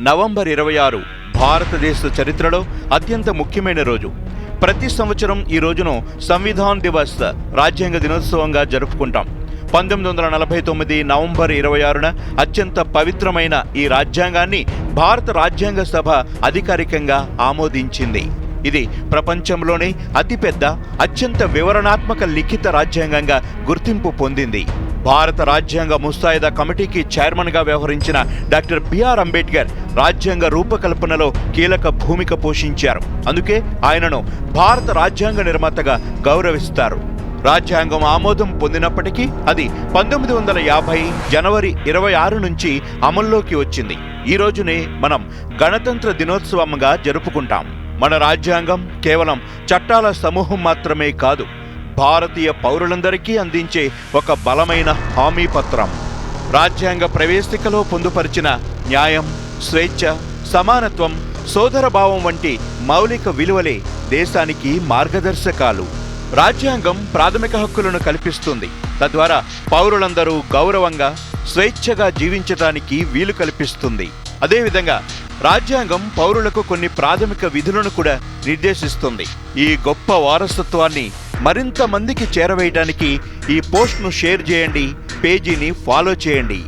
November ఇరవై ఆరు భారతదేశ చరిత్రలో అత్యంత ముఖ్యమైన రోజు. ప్రతి సంవత్సరం ఈ రోజును సంవిధాన్ దివస్ రాజ్యాంగ దినోత్సవంగా జరుపుకుంటాం. పంతొమ్మిది వందల నలభై తొమ్మిది నవంబర్ ఇరవై ఆరున అత్యంత పవిత్రమైన ఈ రాజ్యాంగాన్ని భారత రాజ్యాంగ సభ అధికారికంగా ఆమోదించింది. ఇది ప్రపంచంలోనే అతిపెద్ద అత్యంత వివరణాత్మక లిఖిత రాజ్యాంగంగా గుర్తింపు పొందింది. భారత రాజ్యాంగ ముస్తాయిదా కమిటీకి చైర్మన్గా వ్యవహరించిన డాక్టర్ బిఆర్ అంబేద్కర్ రాజ్యాంగ రూపకల్పనలో కీలక భూమిక పోషించారు. అందుకే ఆయనను భారత రాజ్యాంగ నిర్మాతగా గౌరవిస్తారు. రాజ్యాంగం ఆమోదం పొందినప్పటికీ అది పంతొమ్మిది వందల యాభై జనవరి ఇరవై ఆరు నుంచి అమల్లోకి వచ్చింది. ఈ రోజునే మనం గణతంత్ర దినోత్సవంగా జరుపుకుంటాం. మన రాజ్యాంగం కేవలం చట్టాల సమూహం మాత్రమే కాదు భారతీయ పౌరులందరికీ అందించే ఒక బలమైన హామీ పత్రం. రాజ్యాంగ ప్రవేశికలో పొందుపరిచిన న్యాయం స్వేచ్ఛ సమానత్వం సోదరభావం వంటి మౌలిక విలువలే దేశానికి మార్గదర్శకాలు. రాజ్యాంగం ప్రాథమిక హక్కులను కల్పిస్తుంది. తద్వారా పౌరులందరూ గౌరవంగా స్వేచ్ఛగా జీవించడానికి వీలు కల్పిస్తుంది. అదేవిధంగా రాజ్యాంగం పౌరులకు కొన్ని ప్రాథమిక విధులను కూడా నిర్దేశిస్తుంది. ఈ గొప్ప వారసత్వాన్ని మరింత మందికి చేరవేయడానికి ఈ పోస్ట్ను షేర్ చేయండి పేజీని ఫాలో చేయండి.